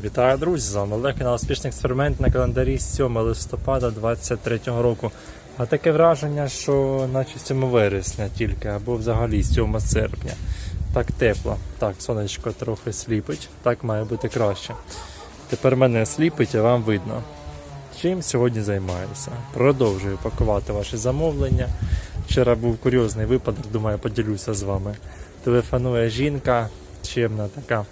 Вітаю, друзі! З вами Олег на успішний експеримент на календарі 7 листопада 2023 року. А таке враження, що наче 7 вересня тільки, або взагалі 7 серпня. Так тепло. Так, сонечко трохи сліпить, так має бути краще. Тепер мене сліпить, а вам видно. Чим сьогодні займаюся? Продовжую пакувати ваші замовлення. Вчора був курйозний випадок, думаю, поділюся з вами. Телефонує жінка, чемна така.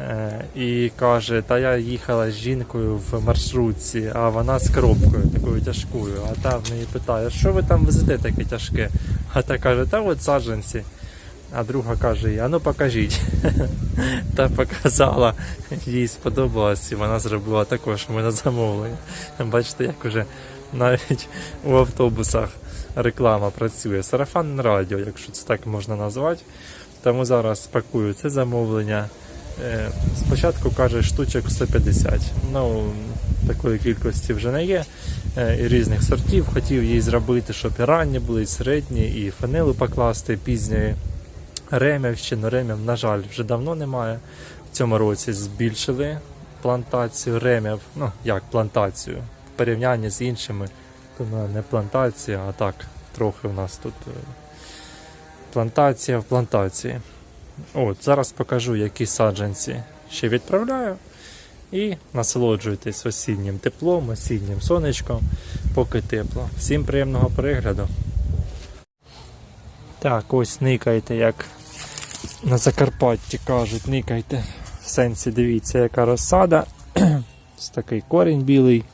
Е, і каже, та я їхала з жінкою в маршрутці, а вона з коробкою такою тяжкою. А та в неї питає, що ви там везете таке тяжке? А та каже, та от саджанці. А друга каже, а ну покажіть. Та показала, їй сподобалось, і вона зробила також мене замовлення. Бачите, як уже навіть у автобусах реклама працює. Сарафан радіо, якщо це так можна назвати. Тому зараз пакую це замовлення. Е, Спочатку каже штучок 150. Ну, такої кількості вже не є. Е, І різних сортів. Хотів їй зробити, щоб і ранні були, і середні, і фанилу покласти пізньої. Ремівщину, ремів, на жаль, вже давно немає. В цьому році збільшили плантацію ремів. Ну, як плантацію. В порівнянні з іншими, то не плантація, а так, трохи у нас тут е, плантація в плантації. От, зараз покажу, які саджанці ще відправляю. І насолоджуйтесь осіннім теплом, осіннім сонечком, поки тепло. Всім приємного перегляду. Так, ось никайте, як на Закарпатті кажуть, никайте. В сенсі дивіться, яка розсада. Ось такий корінь білий.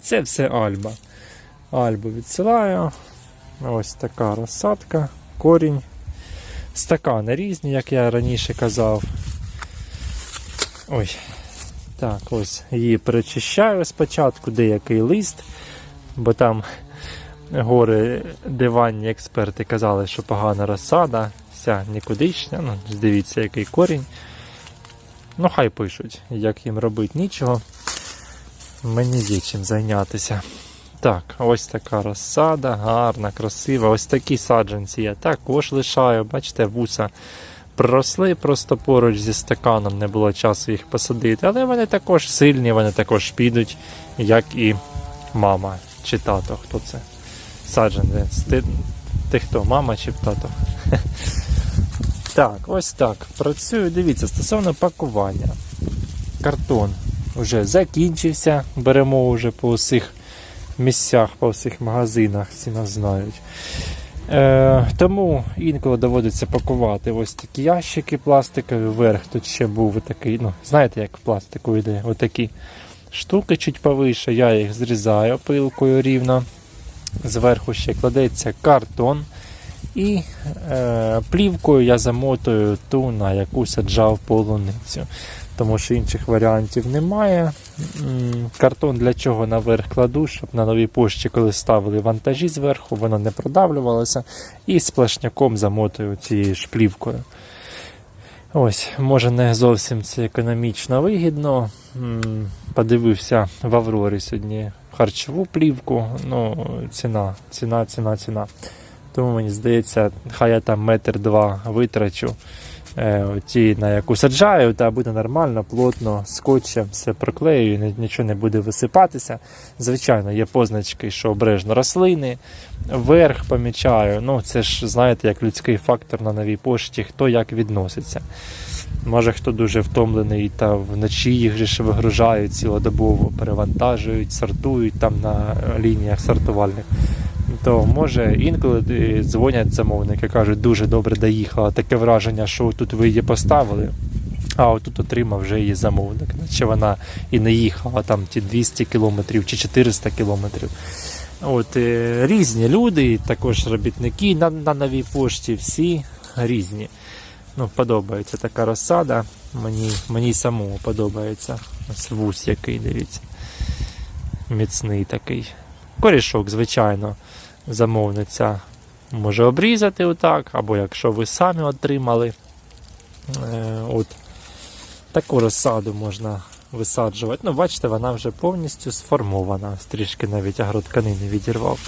Це все альба. Альбу відсилаю. Ось така розсадка, корінь. Стакани різні, як я раніше казав. Ой. Так, ось її перечищаю спочатку, деякий лист, бо там гори диванні експерти казали, що погана розсада, вся нікудишня. Ну, дивіться, який корінь. Ну, хай пишуть, як їм робити нічого. Мені є чим зайнятися. Так, ось така розсада, гарна, красива. Ось такі саджанці я також лишаю. Бачите, вуса проросли просто поруч зі стаканом, не було часу їх посадити. Але вони також сильні, вони також підуть, як і мама чи тато. Хто це? Саджанець. Ти, ти хто, мама чи тато? Так, ось так. Працюю. Дивіться, стосовно пакування. Картон вже закінчився. Беремо вже по усіх місцях, по всіх магазинах, всі нас знають. Е, тому інколи доводиться пакувати ось такі ящики пластикові. Вверх тут ще був такий, ну, знаєте, як в пластику йде, отакі штуки чуть повише. Я їх зрізаю пилкою рівно. Зверху ще кладеться картон. І е, плівкою я замотую ту, на яку саджав полуницю. Тому що інших варіантів немає. Картон для чого наверх кладу, щоб на новій пошті, коли ставили вантажі зверху, воно не продавлювалося. І сплошняком замотую цією ж плівкою. Ось, може не зовсім це економічно вигідно. Подивився в Аврорі сьогодні харчову плівку. Ну, ціна, ціна, ціна, ціна. Тому мені здається, хай я там метр два витрачу. Е, ті, на яку саджаю, та буде нормально, плотно, скотчем, все проклею, ні- нічого не буде висипатися. Звичайно, є позначки, що обережно рослини, верх помічаю. Ну, це ж, знаєте, як людський фактор на новій пошті, хто як відноситься. Може, хто дуже втомлений, та вночі їх же вигружають цілодобово, перевантажують, сортують там на лініях сортувальних то може інколи е, дзвонять замовники, кажуть, дуже добре доїхала. Таке враження, що тут ви її поставили, а отут отримав вже її замовник. Наче вона і не їхала там ті 200 кілометрів чи 400 кілометрів. От, е, різні люди, також робітники на, на новій пошті, всі різні. Ну, подобається така розсада. Мені, мені самому подобається. Ось вус який, дивіться. Міцний такий. Корішок, звичайно, замовниця може обрізати отак, або якщо ви самі отримали. Е, от таку розсаду можна висаджувати. Ну, бачите, вона вже повністю сформована. Трішки навіть агротканини відірвав.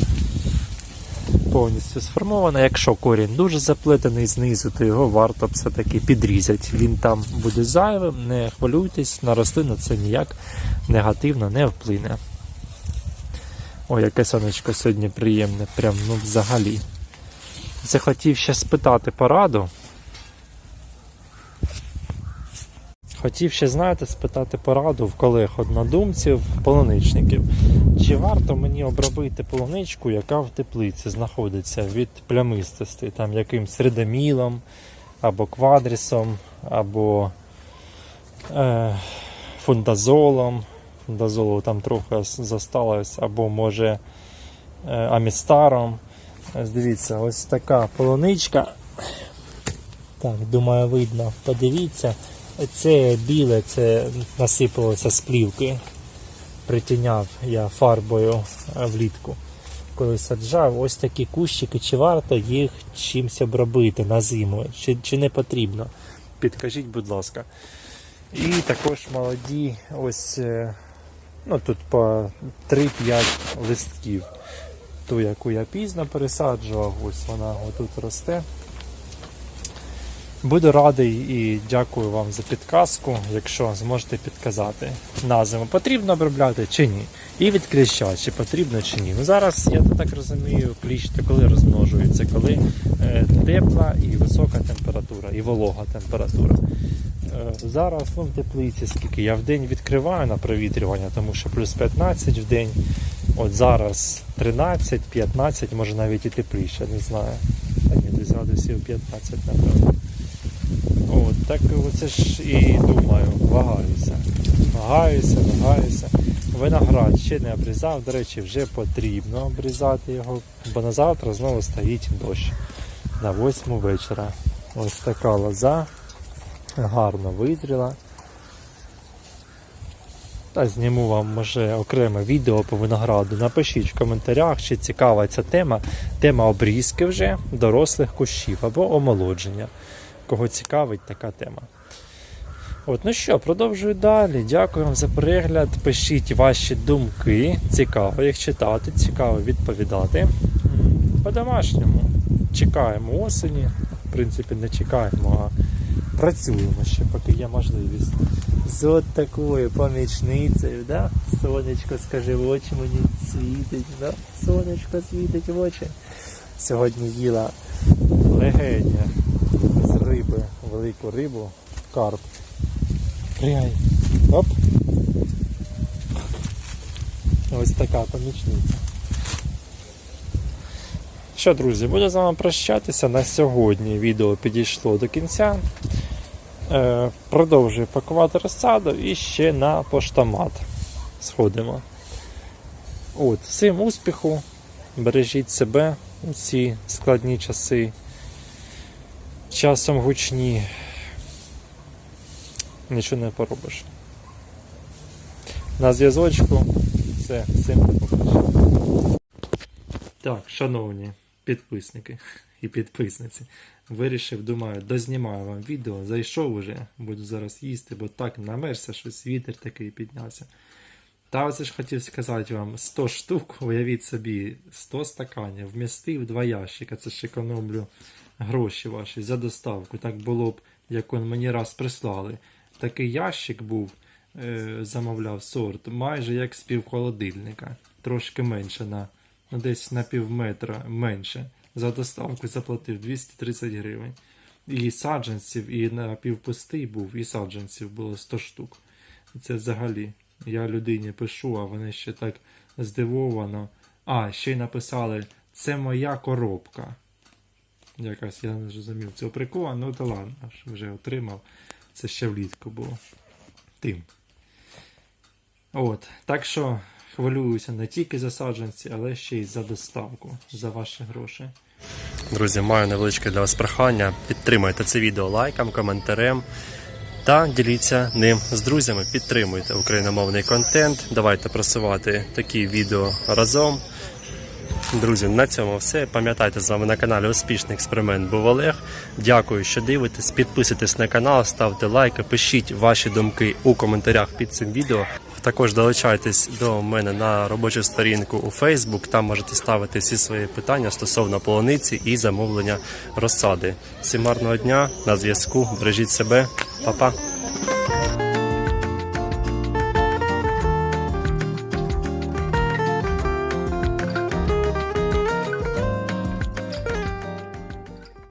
повністю сформована. Якщо корінь дуже заплетений знизу, то його варто все-таки підрізати. Він там буде зайвим, не хвилюйтесь, на рослину це ніяк негативно не вплине. Ой, яке сонечко сьогодні приємне, прям ну взагалі. Захотів ще спитати пораду. Хотів ще, знаєте, спитати пораду в колег однодумців, полуничників. Чи варто мені обробити полуничку, яка в теплиці знаходиться від плямистості, там якимсь редомілом, або квадрісом, або е, фундазолом. Фундазолу там трохи зосталось, або може е, амістаром. Дивіться, ось така полуничка. Так, думаю, видно. Подивіться. Це біле, це насипалося з плівки. Притіняв я фарбою е, влітку. Коли саджав, ось такі кущики, чи варто їх чимось обробити на зиму, чи, чи не потрібно? Підкажіть, будь ласка. І також молоді, ось е, ну тут по 3-5 листків. Ту, яку я пізно пересаджував, ось вона отут росте. Буду радий і дякую вам за підказку, якщо зможете підказати на зиму, потрібно обробляти чи ні. І від чи потрібно чи ні. Ну зараз я так розумію, кліщ то коли розмножується, коли е, тепла і висока температура, і волога температура. Е, зараз ну, в теплиці скільки я в день відкриваю на провітрювання, тому що плюс 15 в день. От зараз 13, 15, може навіть і тепліше, не знаю. А ні, десь градусів 15, напевно. От, так оце ж і думаю, вагаюся. Вагаюся, вагаюся. Виноград ще не обрізав, до речі, вже потрібно обрізати його, бо на завтра знову стоїть дощ на 8 вечора. Ось така лоза, гарно визріла. Та зніму вам може окреме відео по винограду. Напишіть в коментарях, чи цікава ця тема. Тема обрізки вже дорослих кущів або омолодження. Кого цікавить така тема. От, ну що, продовжую далі. Дякую вам за перегляд. Пишіть ваші думки. Цікаво їх читати, цікаво відповідати. По-домашньому. Чекаємо осені. В принципі, не чекаємо, а працюємо ще, поки є можливість. З от такою помічницею, да? Сонечко, скажи, в очі мені світить, да? Сонечко світить в очі. Сьогодні їла легеня з риби, велику рибу, карп. Пригай. Оп. Ось така помічниця. Що, друзі, буду з вами прощатися. На сьогодні відео підійшло до кінця. Е, продовжую пакувати розсаду і ще на поштомат сходимо. От, всім успіху, бережіть себе у ці складні часи, часом гучні. Нічого не поробиш. На зв'язочку. Все, всім побачення. Так, шановні підписники і підписниці. Вирішив, думаю, дознімаю вам відео. Зайшов уже, буду зараз їсти, бо так намерся, щось вітер такий піднявся. Та оце ж хотів сказати вам 100 штук, уявіть собі, 100 стаканів, вмістив два ящика, це ж економлю гроші ваші за доставку. Так було б, як он мені раз прислали. Такий ящик був, е, замовляв сорт, майже як з півхолодильника. Трошки менше на ну, десь на пів метра менше. За доставку заплатив 230 гривень. І саджанців, і на півпустий був, і саджанців було 100 штук. Це взагалі. Я людині пишу, а вони ще так здивовано. А, ще й написали: це моя коробка. Якась я не зрозумів цього прикола, ну то ладно, вже отримав. Це ще влітку було. Тим. От. Так що хвилююся не тільки за саджанці, але ще й за доставку, за ваші гроші. Друзі, маю невеличке для вас прохання. Підтримайте це відео лайком, коментарем та діліться ним з друзями. Підтримуйте україномовний контент. Давайте просувати такі відео разом. Друзі, на цьому все. Пам'ятайте, з вами на каналі Успішний експеримент був Олег. Дякую, що дивитесь. Підписуйтесь на канал, ставте лайки, пишіть ваші думки у коментарях під цим відео. Також долучайтесь до мене на робочу сторінку у Фейсбук. Там можете ставити всі свої питання стосовно полуниці і замовлення розсади. Всім гарного дня на зв'язку. Бережіть себе, Па-па.